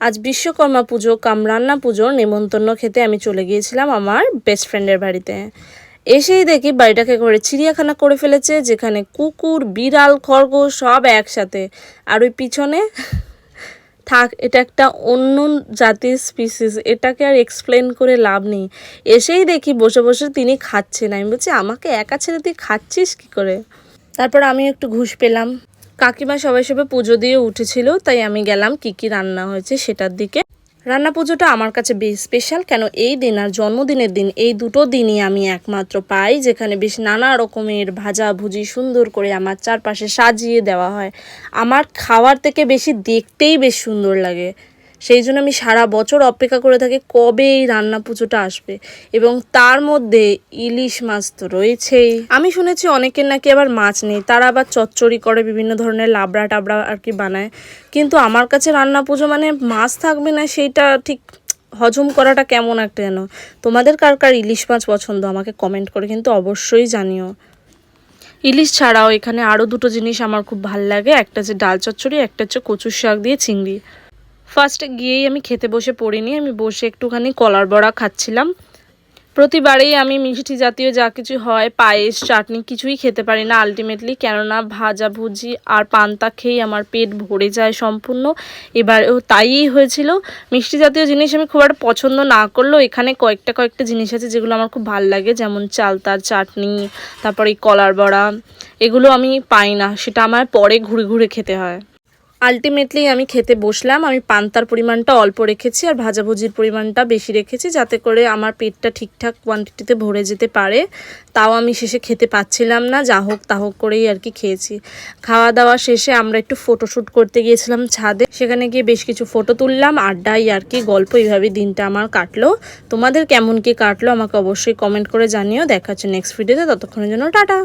আজ বিশ্বকর্মা পুজো কাম রান্না পুজোর নেমন্তন্ন খেতে আমি চলে গিয়েছিলাম আমার বেস্ট ফ্রেন্ডের বাড়িতে। এসেই দেখি বাড়িটাকে করে চিড়িয়াখানা করে ফেলেছে, যেখানে কুকুর, বিড়াল, খরগোশ সব একসাথে। আর ওই পিছনে থাক, এটা একটা অন্য জাতির স্পিসিস এটাকে আর এক্সপ্লেন করে লাভ নেই। এসেই দেখি বসে বসে তিনি খাচ্ছেন। আমি বলছি, আমাকে একা ছেড়ে তুই খাচ্ছিস কি করে? তারপর আমি একটু ঘুষ পেলাম। কাকিমা সবাই সবাই পুজো দিয়ে উঠেছিল, তাই আমি গেলাম কি কি রান্না হয়েছে সেটার দিকে। রান্না পুজোটা আমার কাছে বেশ স্পেশাল কেন এই দিন আর জন্মদিনের দিন, এই দুটো দিনই আমি একমাত্র পাই, যেখানে বেশ নানা রকমের ভাজা ভুজি সুন্দর করে আমার চারপাশে সাজিয়ে দেওয়া হয়। আমার খাওয়ার থেকে বেশি দেখতেই বেশ সুন্দর লাগে। সেই জন্য আমি সারা বছর অপেক্ষা করে থাকি কবে এই রান্না পুজোটা আসবে। এবং তার মধ্যে ইলিশ মাছ তো রয়েছেই। আমি শুনেছি অনেকের নাকি আবার মাছ নেই, তারা আবার চচ্চড়ি করে, বিভিন্ন ধরনের লাবড়া টাবড়া আর কি বানায়। কিন্তু আমার কাছে রান্না পুজো মানে মাছ থাকবে না, সেইটা ঠিক হজম করাটা কেমন একটা যেন। তোমাদের কার কার ইলিশ মাছ পছন্দ আমাকে কমেন্ট করে কিন্তু অবশ্যই জানিও। ইলিশ ছাড়াও এখানে আরও দুটো জিনিস আমার খুব ভালো লাগে, একটা হচ্ছে ডাল চচ্চড়ি, একটা হচ্ছে কচুর শাক দিয়ে চিংড়ি। ফার্স্টে গিয়েই আমি খেতে বসে পড়িনি, আমি বসে একটুখানি কলার বড়া খাচ্ছিলাম। প্রতিবারেই আমি মিষ্টি জাতীয় যা কিছু হয়, পায়েস, চাটনি কিছুই খেতে পারি না আলটিমেটলি কেননা ভাজা, ভুজি আর পান্তা খেয়েই আমার পেট ভরে যায় সম্পূর্ণ। এবারেও তাই হয়েছিল। মিষ্টি জাতীয় জিনিস আমি খুব একটা পছন্দ না করলেও এখানে কয়েকটা কয়েকটা জিনিস আছে যেগুলো আমার খুব ভালো লাগে, যেমন চালতার চাটনি, তারপরে কলার বড়া, এগুলো আমি পাই না, সেটা আমার পরে ঘুরে ঘুরে খেতে হয়। আলটিমেটলি আমি খেতে বসলাম, আমি পান্তার পরিমাণটা অল্প রেখেছি আর ভাজাভুজির পরিমাণটা বেশি রেখেছি যাতে করে আমার পেটটা ঠিকঠাক কোয়ান্টিটিতে ভরে যেতে পারে। তাও আমি শেষে খেতে পাচ্ছিলাম না, যা হোক তা হোক করেই আর কি খেয়েছি। খাওয়া দাওয়া শেষে আমরা একটু ফটোশ্যুট করতে গিয়েছিলাম ছাদে, সেখানে গিয়ে বেশ কিছু ফটো তুললাম আড্ডাই আর কি গল্প এইভাবে দিনটা আমার কাটলো। তোমাদের কেমন কি কাটলো আমাকে অবশ্যই কমেন্ট করে জানিও। দেখা হচ্ছে নেক্সট ভিডিওতে ততক্ষণের জন্য টাটা!